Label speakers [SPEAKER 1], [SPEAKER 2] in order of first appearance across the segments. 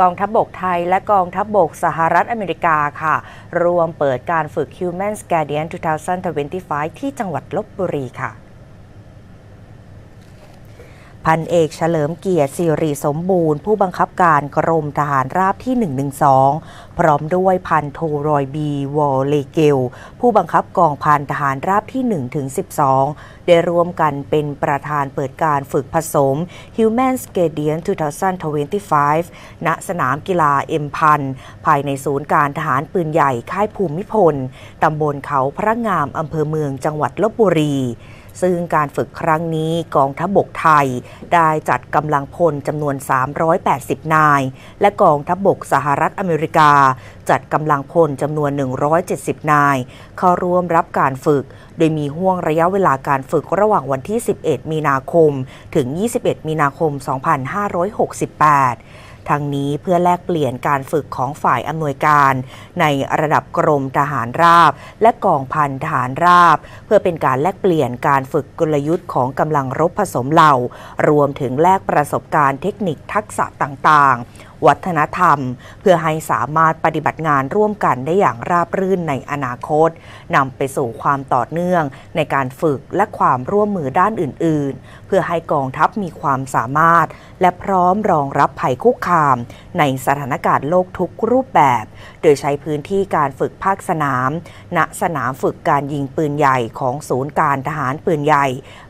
[SPEAKER 1] กองทัพบบกไทย และกองทัพบบกสหรัฐอเมริกาค่ะ รวมเปิดการฝึก Human s c a d i a n 2025 ที่จังหวัดลบบุรีค่ะ พันเอกเฉลิมเกียรติสิริสมบูรณ์ ผู้บังคับการกรมทหารราบที่ 112 พร้อมด้วยพันโทรอยบีวอลเลเกล ผู้บังคับกองพันทหารราบที่1ถึง12 ได้ร่วมกันเป็นประธานเปิดการฝึกผสม Human s c a d i a n 2025 ณ สนามกีฬาเอ็มพัน ภายในศูนย์การทหารปืนใหญ่ค่ายภูมิพล ตำบลเขาพระงามอำเภอเมืองจังหวัดลบบุรี ซึ่งการฝึกครั้งนี้กองทัพบบกไทย ได้จัดกำลังพลจำนวน 380 นาย และกองทัพบบกสหรัฐอเมริกา จัดกำลังพลจำนวน 170 นาย เข้าร่วมรับการฝึก โดยมีห่วงระยะเวลาการฝึกระหว่างวันที่ 11 มีนาคม ถึง 21 มีนาคม 2568 ทั้งนี้เพื่อแลกเปลี่ยนการฝึกของฝ่ายอำนวยการ ในระดับกรมทหารราบ และกองพันทหารราบ เพื่อเป็นการแลกเปลี่ยนการฝึกกลยุทธ์ของกำลังรบผสมเหล่า รวมถึงแลกประสบการณ์เทคนิคทักษะต่างๆ วัฒนธรรม เพื่อให้สามารถปฏิบัติงานร่วมกันได้อย่างราบรื่นในอนาคตนำไปสู่ความต่อเนื่อง ในการฝึกและความร่วมมือด้านอื่น ๆ เพื่อให้กองทัพมีความสามารถ และพร้อมรองรับภัยคุกคาม ในสถานการณ์โลกทุกรูปแบบ โดยใช้พื้นที่การฝึกภาคสนาม ณสนามฝึกการยิงปืนใหญ่ของศูนย์การทหารปืนใหญ่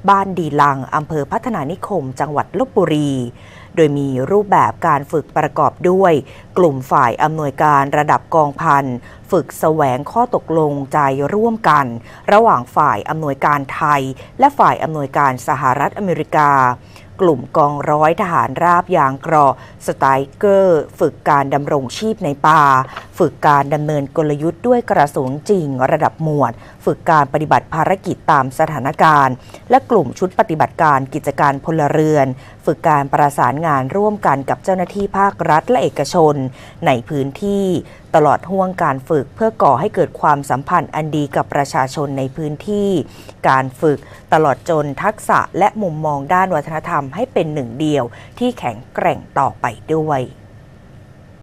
[SPEAKER 1] บ้านดีลังอำเภอพัฒนานิคม จังหวัดลบบุรี โดยมีรูปแบบการฝึกประกอบด้วย กลุ่มฝ่ายอำนวยการระดับกองพันฝึกแสวงข้อตกลงใจร่วมกัน ระหว่างฝ่ายอำนวยการไทย และฝ่ายอำนวยการสหรัฐอเมริกา กลุ่มกองร้อยทหารราบยางกราะสไตเกอร์ ฝึกการดำรงชีพในป่า ฝึกการดำเนินกลยุทธ์ด้วยกระสุนจริงระดับหมวด ฝึกการปฏิบัติภารกิจตามสถานการณ์ และกลุ่มชุดปฏิบัติการกิจการพลเรือน ฝึกการประสานงานร่วมกันกับเจ้าหน้าที่ภาครัฐและเอกชน ในพื้นที่ ตลอดห่วงการฝึกเพื่อก่อให้เกิดความสัมพันธ์อันดีกับประชาชนในพื้นที่ การฝึกตลอดจนทักษะและมุมมองด้านวัฒนธรรมให้เป็นหนึ่งเดียวที่แข็งแกร่งต่อไปด้วย